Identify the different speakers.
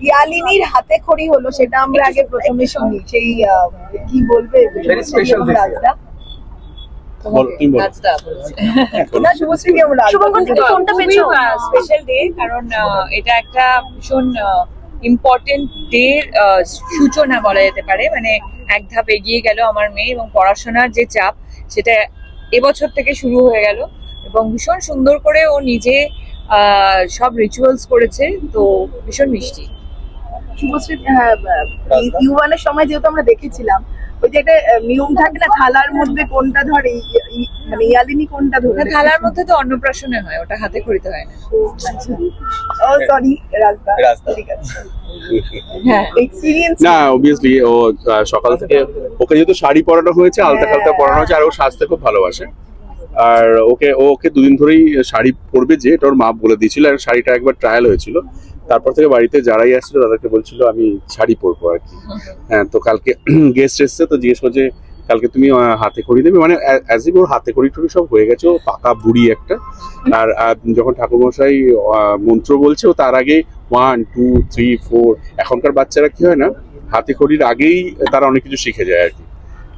Speaker 1: ইয়ালিনীর হাতে খড়ি হলো সেটা আমরা আগে প্রথমে শুনি। সেই আহ, কি বলবে?
Speaker 2: কারণ আহ, এটা একটা ভীষণ ইম্পর্টেন্ট ডে সূচনা বলা যেতে পারে। মানে এক ধাপ এগিয়ে গেল আমার মেয়ে এবং পড়াশোনার যে চাপ সেটা এবছর থেকে শুরু হয়ে গেল এবং ভীষণ সুন্দর করে ও নিজে আহ, সব রিচুয়ালস করেছে তো ভীষণ মিষ্টি।
Speaker 1: শুভশ্রী হ্যাঁ সময় যেহেতু আমরা দেখেছিলাম ওই যে একটা নিয়ম থাকে না থালার মধ্যে কোনটা ধরে মানে ইয়ালিনী কোনটা ধরে
Speaker 2: থালার মধ্যে তো অন্নপ্রাশনে হয় ওটা হাতে খড়িতে হয় না।
Speaker 1: ও সরি রাজদা।
Speaker 3: রাজদা।
Speaker 1: ঠিক আছে।
Speaker 2: হ্যাঁ।
Speaker 1: এক্সপিরিয়েন্স
Speaker 4: না অবভিয়াসলি ও সকাল থেকে ওকে যেহেতু শাড়ি পরানো হয়েছে আলতা খালতা পরানো হয়েছে আর ও সাজতে খুব ভালোবাসে। আর ওকে ও ওকে দুদিন ধরেই শাড়ি পরবে যে এটা ওর মা বলে দিয়েছিল আর শাড়িটা একবার ট্রায়াল হয়েছিল। তারপর থেকে বাড়িতে যারাই আসছিল তাদেরকে বলছিল আমি শাড়ি পরবো আর কি। হ্যাঁ তো কালকে গেস্ট এসছে তো জিজ্ঞেস করছে কালকে তুমি হাতে খড়ি দেবে? মানে অ্যাজ ওর হাতে খড়ি টড়ি সব হয়ে গেছে ও পাকা বুড়ি একটা। আর যখন ঠাকুরমশাই আহ, মন্ত্র বলছে ও তার আগে ওয়ান টু থ্রি ফোর এখনকার বাচ্চারা কি হয় না হাতে খড়ির আগেই তারা অনেক কিছু শিখে যায় আর কি।